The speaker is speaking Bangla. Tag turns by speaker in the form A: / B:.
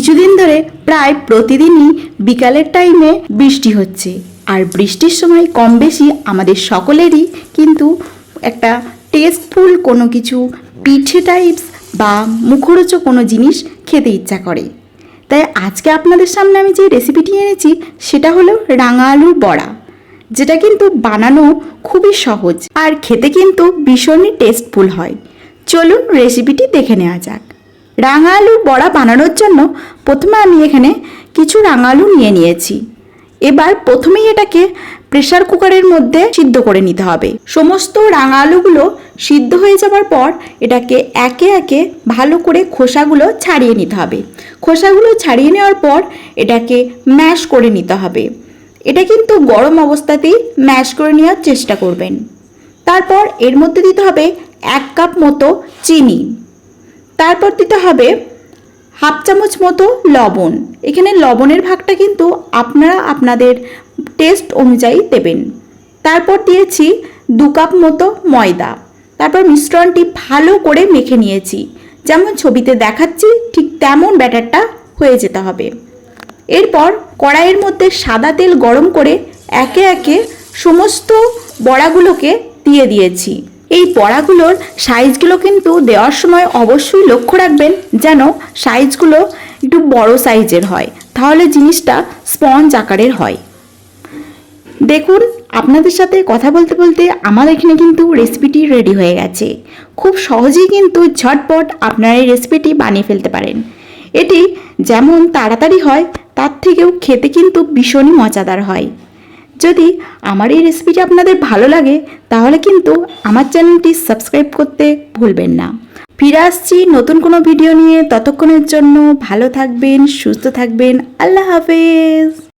A: কিছুদিন ধরে প্রায় প্রতিদিনই বিকালের টাইমে বৃষ্টি হচ্ছে। আর বৃষ্টির সময় কম বেশি আমাদের সকলেরই কিন্তু একটা টেস্টফুল কোনো কিছু, পিঠে টাইপস বা মুখরোচক কোনো জিনিস খেতে ইচ্ছা করে। তাই আজকে আপনাদের সামনে আমি যে রেসিপিটি এনেছি, সেটা হলো রাঙা আলুর বড়া, যেটা কিন্তু বানানো খুবই সহজ আর খেতে কিন্তু ভীষণই টেস্টফুল হয়। চলুন রেসিপিটি দেখে নেওয়া যাক। রাঙা আলুর বড়া বানানোর জন্য প্রথমে আমি এখানে কিছু রাঙা আলু নিয়ে নিয়েছি। এবার প্রথমেই এটাকে প্রেসার কুকারের মধ্যে সিদ্ধ করে নিতে হবে। সমস্ত রাঙা আলুগুলো সিদ্ধ হয়ে যাওয়ার পর এটাকে একে একে ভালো করে খোসাগুলো ছাড়িয়ে নিতে হবে। খোসাগুলো ছাড়িয়ে নেওয়ার পর এটাকে ম্যাশ করে নিতে হবে। এটা কিন্তু গরম অবস্থাতেই ম্যাশ করে নেওয়ার চেষ্টা করবেন। তারপর এর মধ্যে দিতে হবে এক কাপ মতো চিনি। তারপর দিতে হবে হাফ চামচ মতো লবণ। এখানে লবণের ভাগটা কিন্তু আপনারা আপনাদের টেস্ট অনুযায়ী দেবেন। তারপর দিয়েছি দু কাপ মতো ময়দা। তারপর মিশ্রণটি ভালো করে মেখে নিয়েছি। যেমন ছবিতে দেখাচ্ছি, ঠিক তেমন ব্যাটারটা হয়ে যেতে হবে। এরপর কড়াইয়ের মধ্যে সাদা তেল গরম করে একে একে সমস্ত বড়াগুলোকে দিয়ে দিয়েছি। এই পড়াগুলোর সাইজগুলো কিন্তু দেওয়ার সময় অবশ্যই লক্ষ্য রাখবেন যেন সাইজগুলো একটু বড় সাইজের হয়। তাহলে জিনিসটা স্পঞ্জ আকারের হয়। দেখুন, আপনাদের সাথে কথা বলতে বলতে আমার এখানে কিন্তু রেসিপিটি রেডি হয়ে গেছে। খুব সহজেই কিন্তু ঝটপট আপনারা এই রেসিপিটি বানিয়ে ফেলতে পারেন। এটি যেমন তাড়াতাড়ি হয়, তার থেকেও খেতে কিন্তু ভীষণই মজাদার হয়। যদি আমার এই রেসিপিটি আপনাদের ভালো লাগে, তাহলে কিন্তু আমার চ্যানেলটি সাবস্ক্রাইব করতে ভুলবেন না। ফিরে আসছি নতুন কোনো ভিডিও নিয়ে। ততক্ষণের জন্য ভালো থাকবেন, সুস্থ থাকবেন। আল্লাহ হাফেজ!